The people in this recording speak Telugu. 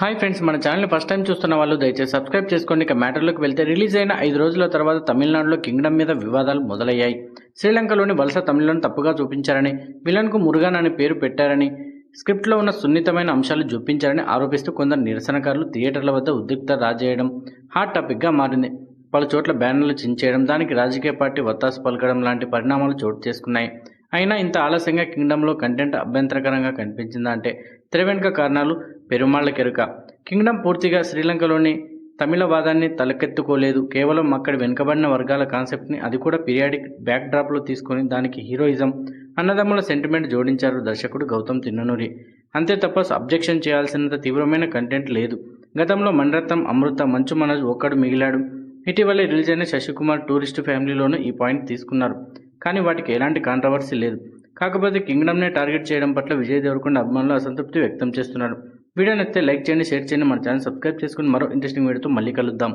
హాయ్ ఫ్రెండ్స్ మన ఛానల్ ఫస్ట్ టైం చూస్తున్న వాళ్ళు దయచేసి సబ్స్క్రైబ్ చేసుకోండి. ఇక మ్యాటర్లోకి వెళ్తే రిలీజ్ అయిన ఐదు రోజుల తర్వాత తమిళనాడులో కింగ్డమ్ మీద వివాదాలు మొదలయ్యాయి. శ్రీలంకలోని వలస తమిళను తప్పుగా చూపించారని విలన్కు మురుగన్ అనే పేరు పెట్టారని స్క్రిప్ట్లో ఉన్న సున్నితమైన అంశాలు చూపించారని ఆరోపిస్తూ కొందరు నిరసనకారులు థియేటర్ల వద్ద ఉద్రిక్త రాజేయడం హాట్ టాపిక్గా మారింది. పలు చోట్ల బ్యానర్లు చించేయడం దానికి రాజకీయ పార్టీ వత్తాసు పలకడం లాంటి పరిణామాలు చోటు చేసుకున్నాయి. అయినా ఇంత ఆలస్యంగా కింగ్డంలో కంటెంట్ అభ్యంతరకరంగా కనిపించిందా అంటే తెర వెనుక కారణాలు పెరుమాళ్ళకెరుక కింగ్డమ్ పూర్తిగా శ్రీలంకలోని తమిళ వాదాన్ని తలకెత్తుకోలేదు. కేవలం అక్కడి వెనుకబడిన వర్గాల కాన్సెప్ట్ని అది కూడా పీరియాడిక్ బ్యాక్ డ్రాప్లో తీసుకొని దానికి హీరోయిజం అన్నదమ్ముల సెంటిమెంట్ జోడించారు దర్శకుడు గౌతమ్ తిన్ననూరి. అంతే తప్ప అబ్జెక్షన్ చేయాల్సినంత తీవ్రమైన కంటెంట్ లేదు. గతంలో మణరత్నం అమృత మంచు మనోజ్ ఒక్కడు మిగిలాడు. ఇటీవలే రిలీజ్ అయిన శశికుమార్ టూరిస్ట్ ఫ్యామిలీలోనూ ఈ పాయింట్ తీసుకున్నారు. కానీ వాటికి ఎలాంటి కాంట్రవర్సీ లేదు. కాకపోతే కింగ్డమ్నే టార్గెట్ చేయడం పట్ల విజయ్ దేవరకొండ అభిమానులు అసంతృప్తి వ్యక్తం చేస్తున్నారు. వీడియో నచ్చితే లైక్ చేయండి షేర్ చేయండి మన ఛానల్ సబ్స్క్రైబ్ చేసుకుని మరో ఇంట్రెస్టింగ్ వీడియోతో మళ్ళీ కలుద్దాం.